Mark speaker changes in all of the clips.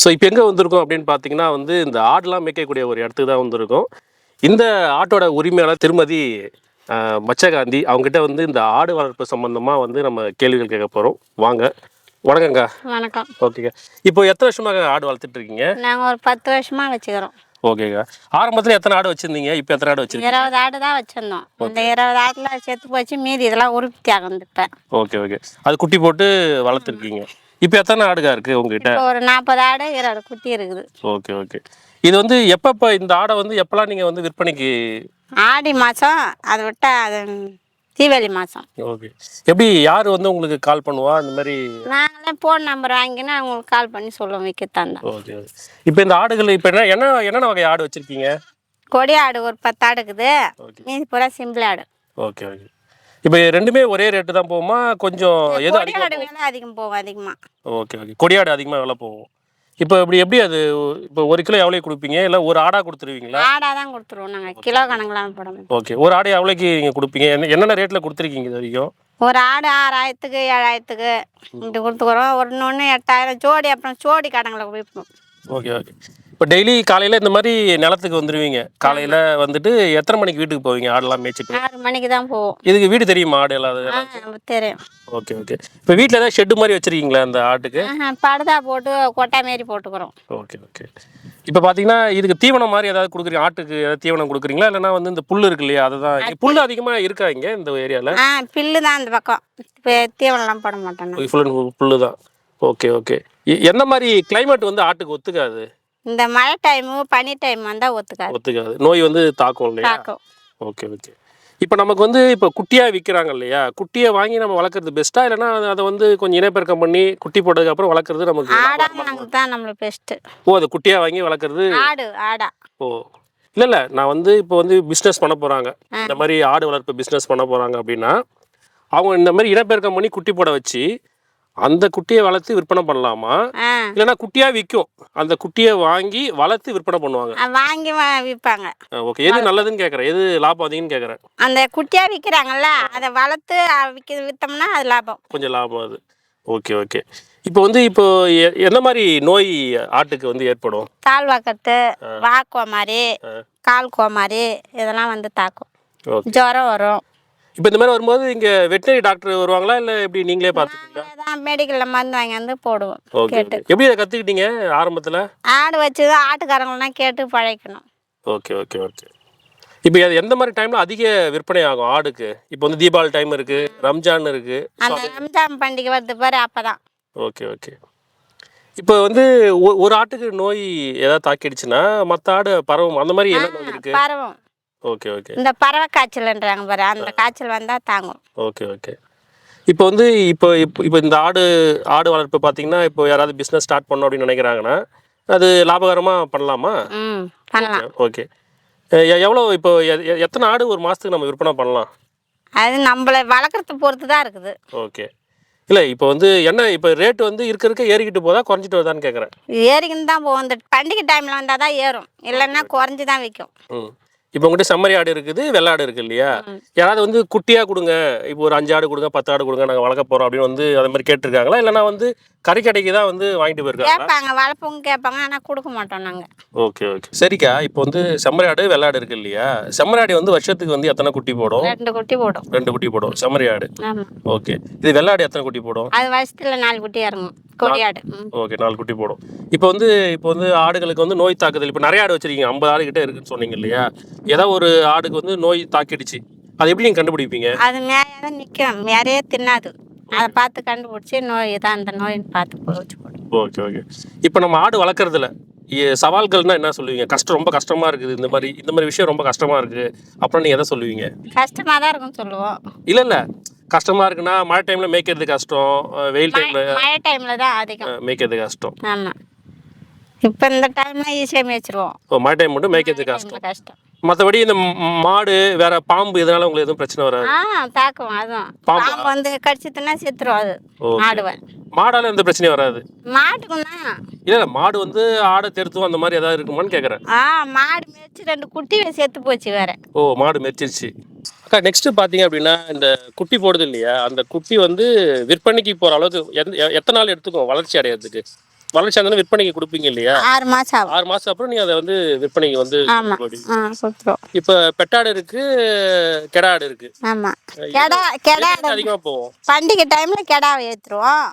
Speaker 1: So இப்போ எங்கே வந்திருக்கோம் அப்படின்னு பார்த்தீங்கன்னா வந்து இந்த ஆடுலாம் மேய்க்கக்கூடிய ஒரு இடத்துக்கு தான் வந்திருக்கோம். இந்த ஆட்டோட உரிமையாளர் திருமதி மச்சகாந்தி அவங்ககிட்ட வந்து இந்த ஆடு வளர்ப்பு சம்மந்தமாக வந்து நம்ம கேள்விகள் கேட்க போகிறோம் வாங்க. வணக்கங்க
Speaker 2: வணக்கம்.
Speaker 1: ஓகேங்க இப்போ எத்தனை வருஷமாக ஆடு வளர்த்துட்டு இருக்கீங்க?
Speaker 2: நாங்கள் ஒரு பத்து வருஷமா வச்சுக்கிறோம்.
Speaker 1: ஓகேங்க ஆரம்பத்தில் எத்தனை ஆடு வச்சுருந்தீங்க? இப்போ எத்தனை ஆடு வச்சுருக்கீங்க?
Speaker 2: இருபது ஆடு தான் வச்சிருந்தோம். இந்த இருபது ஆடுல செத்து போச்சு மீதி இதெல்லாம் உருப்பி ஆகுந்துட்டேன்
Speaker 1: ஓகே ஓகே அது குட்டி போட்டு வளர்த்துருக்கீங்க இப்போ எத்தனை ஆடுகா இருக்குது உங்ககிட்ட?
Speaker 2: இப்போ ஒரு நாற்பது ஆடு இருபது குட்டி இருக்குது.
Speaker 1: Okay okay. இது வந்து எப்பப்போ இந்த ஆடை வந்து எப்போல்லாம் நீங்கள் வந்து விற்பனைக்கு
Speaker 2: ஆடி மாதம் அதை விட்டா அது தீபாவளி மாதம்
Speaker 1: ஓகே. எப்படி யார் வந்து உங்களுக்கு கால் பண்ணுவா? இந்த மாதிரி
Speaker 2: நாங்களே ஃபோன் நம்பர் வாங்கினா அவங்களுக்கு கால் பண்ணி சொல்லுவோம் விற்கத்தான்
Speaker 1: ஓகே இப்போ இந்த ஆடுகள் இப்போ என்ன என்ன என்னென்ன வகை ஆடு வச்சுருக்கீங்க?
Speaker 2: கொடி ஆடு ஒரு பத்து ஆடு இருக்குது. மீதி பூரா சிம்பிள் ஆடு.
Speaker 1: Okay okay. இப்போ ரெண்டுமே ஒரே ரேட்டு தான் போகுமா? கொஞ்சம் எது
Speaker 2: கொடி
Speaker 1: அதிகம்
Speaker 2: அதிகம் போகும் அதிகமாக
Speaker 1: ஓகே ஓகே கொடியாடு அதிகமாக விலை போகும். இப்போ இப்படி எப்படி அது இப்போ ஒரு கிலோ எவ்வளோ கொடுப்பீங்க? இல்லை ஒரு ஆடாக கொடுத்துருவீங்களா?
Speaker 2: ஆடாக தான் கொடுத்துருவோம் நாங்கள் கிலோ கணக்கெலாம் போட மாட்டோம்.
Speaker 1: ஓகே ஒரு ஆடு எவ்வளோக்கு நீங்கள் கொடுப்பீங்க? என்ன என்னென்ன ரேட்டில் கொடுத்துருக்கீங்க இது வரைக்கும்
Speaker 2: ஒரு ஆடு ஆறாயிரத்துக்கு ஏழாயிரத்துக்கு இப்படி கொடுத்துக்குறோம். ஒன்று ஒன்று எட்டாயிரம் ஜோடி அப்புறம் ஜோடி கடைங்களை விற்போம்
Speaker 1: ஓகே ஓகே இப்போ டெய்லி காலையில் இந்த மாதிரி நிலத்துக்கு வந்துடுவீங்க காலையில் வந்துட்டு எத்தனை மணிக்கு வீட்டுக்கு போவீங்க? ஆடெல்லாம் மேய்ச்சிட்டு.
Speaker 2: ஆறு மணிக்கு தான் போவோம்.
Speaker 1: இதுக்கு வீடு தெரியுமா? ஆடு எல்லாம்
Speaker 2: ஆ, தெரியும்.
Speaker 1: Okay okay. இப்போ வீட்டில் ஏதாவது ஷெட்டு மாதிரி வச்சுருக்கீங்களா அந்த ஆட்டுக்கு?
Speaker 2: படுதா போட்டு கொட்டை மாரி போட்டுக்கிறோம்.
Speaker 1: Okay okay. இப்போ பார்த்தீங்கன்னா இதுக்கு தீவனம் மாதிரி ஏதாவது கொடுக்குறீங்க? ஆட்டுக்கு ஏதாவது தீவனம் கொடுக்குறீங்களா? இல்லைன்னா வந்து இந்த புல் இருக்கு இல்லையா? அதுதான் புல் அதிகமாக இருக்கா இங்கே இந்த ஏரியாவில்
Speaker 2: ஆ பில்லு தான் அந்த பக்கம். இப்போ தீவனம்லாம் போட மாட்டோம்.
Speaker 1: ஃபுல் அண்ட் புல்லு தான் ஓகே ஓகே. எந்த மாதிரி climate வந்து ஆட்டுக்கு ஒத்துக்காது?
Speaker 2: இந்த மழை டைமு பனி டைம் வந்தால் ஒத்துக்காது.
Speaker 1: ஒத்துக்காது. நோய் வந்து தாக்கும் இல்லையா?
Speaker 2: தாக்கும்.
Speaker 1: Okay okay. இப்போ நமக்கு வந்து இப்போ குட்டியாக விற்கிறாங்க இல்லையா? குட்டியை வாங்கி நம்ம வளர்க்குறது பெஸ்ட்டா இல்லைன்னா அதை வந்து கொஞ்சம் இனப்பெருக்கம் பண்ணி குட்டி போட்டதுக்கு அப்புறம் வளர்க்குறது நமக்கு
Speaker 2: தான் நம்மளுக்கு பெஸ்ட்டு
Speaker 1: ஓ அது குட்டியாக வாங்கி வளர்க்குறது?
Speaker 2: ஆடு ஆடா.
Speaker 1: ஓ. இல்லை இல்லை. நான் வந்து இப்போ வந்து பிஸ்னஸ் பண்ண போகிறாங்க இந்த மாதிரி ஆடு வளர்ப்பு பிஸ்னஸ் பண்ண போகிறாங்க அப்படின்னா அவங்க இந்த மாதிரி இனப்பெருக்கம் பண்ணி குட்டி போட வச்சு அந்த குட்டியை வளர்த்து விற்பனை பண்ணலாமா? இல்லைன்னா குட்டியாக விற்கும் அந்த குட்டியை வாங்கி வளர்த்து விற்பனை பண்ணுவாங்க.
Speaker 2: வாங்கி விற்பாங்க
Speaker 1: ஓகே. எது நல்லதுன்னு கேட்குறேன் எது லாபம் அதிகம்னு கேட்குறேன்
Speaker 2: அந்த குட்டியாக விற்கிறாங்கல்ல அதை வளர்த்து விற்க விற்றோம்னா அது லாபம்.
Speaker 1: கொஞ்சம் லாபம் அது. Okay okay. இப்போ வந்து இப்போ எ- என்ன மாதிரி நோய் ஆட்டுக்கு வந்து ஏற்படும்?
Speaker 2: தால் வாக்கத்து வாக்கோமாரி கால் கோமாரி இதெல்லாம் வந்து தாக்கும். ஜுரம் வரும்.
Speaker 1: இப்போ இந்த மாதிரி வரும்போது இங்கே வெட்டினரி டாக்டர் வருவாங்களா? இல்லை எப்படி நீங்களே பார்த்துக்கீங்களா
Speaker 2: தான் மெடிக்கலில் மருந்து வாங்கி வந்து போடுவோம்
Speaker 1: ஓகே
Speaker 2: கேட்டு.
Speaker 1: எப்படி இதை கற்றுக்கிட்டீங்க ஆரம்பத்தில்?
Speaker 2: ஆடு வச்சு தான் ஆட்டுக்காரங்களாம் கேட்டு பழைக்கணும்
Speaker 1: ஓகே ஓகே ஓகே. இப்போ அது எந்த மாதிரி டைமில் அதிக விற்பனை ஆகும் ஆடுக்கு? இப்போ வந்து தீபாவளி டைம் இருக்குது ரம்ஜான் இருக்குது
Speaker 2: அந்த ரம்ஜான் பண்டிகை வருது பாரு அப்போ தான்
Speaker 1: ஓகே ஓகே. இப்போ வந்து ஒ- ஒரு ஆட்டுக்கு நோய் ஏதாவது தாக்கிடுச்சுன்னா மற்ற ஆடு பரவும் அந்த மாதிரி என்ன நோய் இருக்குது
Speaker 2: பரவும்.
Speaker 1: Okay okay.
Speaker 2: இந்த பறவை காய்ச்சல்ன்றாங்க பாரு அந்த காய்ச்சல் வந்தால் தாங்கும்.
Speaker 1: Okay okay. இப்போ வந்து இப்போ இப்போ இப்போ இந்த ஆடு ஆடு வளர்ப்பு பார்த்தீங்கன்னா இப்போ யாராவது பிஸ்னஸ் ஸ்டார்ட் பண்ணணும் அப்படின்னு நினைக்கிறாங்கன்னா அது லாபகரமாக பண்ணலாமா?
Speaker 2: பண்ணலாம்.
Speaker 1: ஓகே எவ்வளோ இப்போ எத்தனை ஆடு ஒரு மாதத்துக்கு நம்ம விற்பனை பண்ணலாம்?
Speaker 2: அது நம்மளை வளர்க்குறத பொறுத்து தான் இருக்குது.
Speaker 1: ஓகே. இல்லை இப்போ வந்து என்ன இப்போ ரேட்டு வந்து இருக்க இருக்க ஏறிக்கிட்டு போதா குறைஞ்சிட்டு வருதான்னு கேட்குறேன்
Speaker 2: ஏறிக்கின்னு தான் போகும் இந்த பண்டிகை டைமில் வந்தால் தான் ஏறும். இல்லைன்னா குறைஞ்சி தான் விற்கும்
Speaker 1: ம். இப்போ உங்கள்கிட்ட செம்மறி ஆடு இருக்குது வெள்ளை ஆடு இருக்குது இல்லையா? யாராவது வந்து குட்டியாக கொடுங்க இப்போ ஒரு அஞ்சு ஆடு கொடுங்க பத்து ஆடு கொடுங்க நாங்கள் வளர்க்க போகிறோம் அப்படின்னு வந்து அது மாதிரி கேட்டிருக்காங்களா? இல்லைன்னா வந்து கறிக்கடைக்கு தான் வந்து வாங்கிட்டு போயிருக்காங்களா?
Speaker 2: கேட்பாங்க வளர்ப்பவங்க கேட்பாங்க ஆனால் கொடுக்க மாட்டோம் நாங்கள்
Speaker 1: ஓகே ஓகே. சரிக்கா இப்போ வந்து செம்மறி ஆடு வெள்ளை ஆடு இருக்கு இல்லையா? செம்மறி ஆடு வந்து வருஷத்துக்கு வந்து எத்தனை குட்டி போடும்?
Speaker 2: ரெண்டு குட்டி போடும்.
Speaker 1: ரெண்டு குட்டி போடும் செம்மறி ஆடு
Speaker 2: ஆமாம்
Speaker 1: ஓகே. இது வெள்ளை ஆடு எத்தனை குட்டி போடும்?
Speaker 2: அது வருஷத்தில் நாலு குட்டி இறங்கும் கொடியாடு. ம்
Speaker 1: ஓகே நாலு குட்டி போடும். இப்போ வந்து இப்போ வந்து ஆடுகளுக்கு வந்து நோய் தாக்குதல் இப்போ நிறைய ஆடு வச்சிருக்கீங்க ஐம்பது ஆடு கிட்ட இருக்குன்னு சொன்னீங்க இல்லையா? ஏதாவது ஒரு ஆடுக்கு வந்து நோய் தாக்கிடுச்சு. அது எப்படி நீங்கள் கண்டுபிடிப்பீங்க?
Speaker 2: அது மேலே நிற்கும் மேறையே தின்னாது. அதை பார்த்து கண்டுபிடிச்சி நோய் இதான் அந்த நோயின்னு பார்த்து
Speaker 1: ஓகே ஓகே. இப்போ நம்ம ஆடு வளர்க்குறதுல சவால்கள்னா என்ன சொல்லுவீங்க? கஷ்டம் ரொம்ப கஷ்டமா இருக்குது இந்த மாதிரி இந்த மாதிரி விஷயம் ரொம்ப கஷ்டமா இருக்கு. அப்புறம் நீங்க எதை சொல்லுவீங்க?
Speaker 2: கஷ்டமாக தான் இருக்கும்னு சொல்லுவோம்.
Speaker 1: இல்ல இல்ல. கஷ்டமா இருக்குன்னா மழை டைம்ல மேய்க்கிறது கஷ்டம் வெயில் டைம்ல
Speaker 2: மழை டைமில் தான் அதிகம்.
Speaker 1: மேய்க்கிறது கஷ்டம்.
Speaker 2: ஆமாம் இப்போ இந்த டைம்லாம் ஈஸியாக மேய்ச்சிருவோம்.
Speaker 1: மழை டைம் மட்டும் மேய்க்கிறது கஷ்டம்.
Speaker 2: டைமில் கஷ்டம்.
Speaker 1: மற்றபடி இந்த மாடு வேற பாம்பு இதனால உங்களுக்கு எதுவும் பிரச்சனை வராது.
Speaker 2: ஆ தாக்கும் அதுவும்
Speaker 1: பாம்பா?
Speaker 2: பாம்பு வந்து கடிச்சிட்டுனா செத்துரும் அது.
Speaker 1: ஓகே. மாடால எந்த பிரச்சனையும் வராது.
Speaker 2: மாட்டுக்கும் தான்
Speaker 1: இல்ல இல்ல மாடு வந்து ஆடை தெருத்தும் அந்த மாதிரி ஏதாவது இருக்குமான்னு கேக்குறேன்.
Speaker 2: ஆ மாடு மேய்ச்சி ரெண்டு குட்டி செத்து போச்சு வேற.
Speaker 1: ஓ மாடு மெச்சிருச்சு அக்கா நெக்ஸ்ட் பாத்தீங்க அப்படின்னா இந்த குட்டி போடுது இல்லையா? அந்த குட்டி வந்து விற்பனைக்கு போற அளவுக்கு எந்த- எ- எத்தனை நாள் எடுத்துக்கும்? வளர்ச்சி அடையிறதுக்கு? ஆனதும் விற்பனைக்கு கொடுப்பீங்க இல்லையா?
Speaker 2: ஆறு ஆகும்.
Speaker 1: ஆறு மாசம் அப்புறம் நீங்க அதை வந்து விற்பனைக்கு வந்து
Speaker 2: கொடுத்துருவோம்.
Speaker 1: இப்ப பெட்டாடு இருக்கு கெடாடு இருக்கு.
Speaker 2: ஆமாம் கெடா கெடா
Speaker 1: அதிகமா போவோம்?
Speaker 2: பண்டிகை டைமில் கெடாவை ஏற்றுருவோம்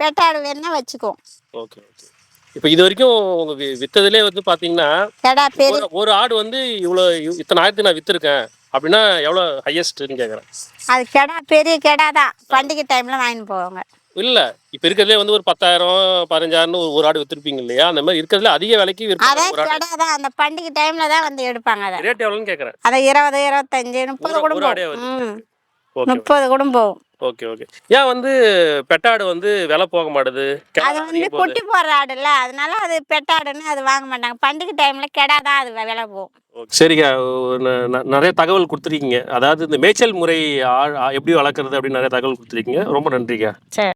Speaker 2: பெட்டாடு வேணா வச்சுக்குவோம்.
Speaker 1: Okay okay. இப்போ இது வரைக்கும் உங்க வி- வித்ததுலே வந்து பாத்தீங்கன்னா
Speaker 2: கெடா
Speaker 1: ஒரு- ஆடு வந்து இவ்வளவு இத்தனை ஆயிரத்துக்கு நான் வித்திருக்கேன். அப்படின்னா எவ்வளவு ஹையஸ்ட்னு கேக்குறேன்.
Speaker 2: அது கெடா பெரிய கெடா தான். பண்டிகை டைமில் வாங்கிட்டு போவாங்க.
Speaker 1: இல்ல இப்ப இருக்கிறதுலே வந்து ஒரு பத்தாயிரம் பதினஞ்சாயிரம் ஒரு ஒரு ஆடு வித்திருப்பீங்க இல்லையா? அந்த மாதிரி இருக்கிறதுல அதிக விலைக்கு விற்பனை
Speaker 2: அதான்
Speaker 1: ஒரு ஆடு.
Speaker 2: கெடா தான். அந்த பண்டிகை டைமில் தான் வந்து எடுப்பாங்க அதை.
Speaker 1: ரேட் எவ்வளோன்னு கேக்குறேன்.
Speaker 2: அதை இருபது இருபத்தஞ்சு முப்பது
Speaker 1: ஒரு-
Speaker 2: கூட
Speaker 1: ஒரு ஆடே
Speaker 2: போகும்
Speaker 1: வருது.
Speaker 2: ம்.
Speaker 1: ஓகே
Speaker 2: முப்பது கூட போகும்
Speaker 1: ஓகே ஓகே. ஏன் வந்து பெட்டாடு வந்து விலை போக மாட்டுது?
Speaker 2: அது வந்து. குட்டி போடுற ஆடுல்ல அதனால அது பெட்டாடுன்னு அது வாங்க மாட்டாங்க. பண்டிகை டைம்ல கெடா தான் அது விலை போகும்.
Speaker 1: சரிங்க. நிறைய தகவல் கொடுத்துருக்கீங்க. அதாவது இந்த மேய்ச்சல் முறை எப்படி வளர்க்குறது அப்படின்னு நிறைய தகவல் கொடுத்துருக்கீங்க. ரொம்ப நன்றிங்க.
Speaker 2: சரி.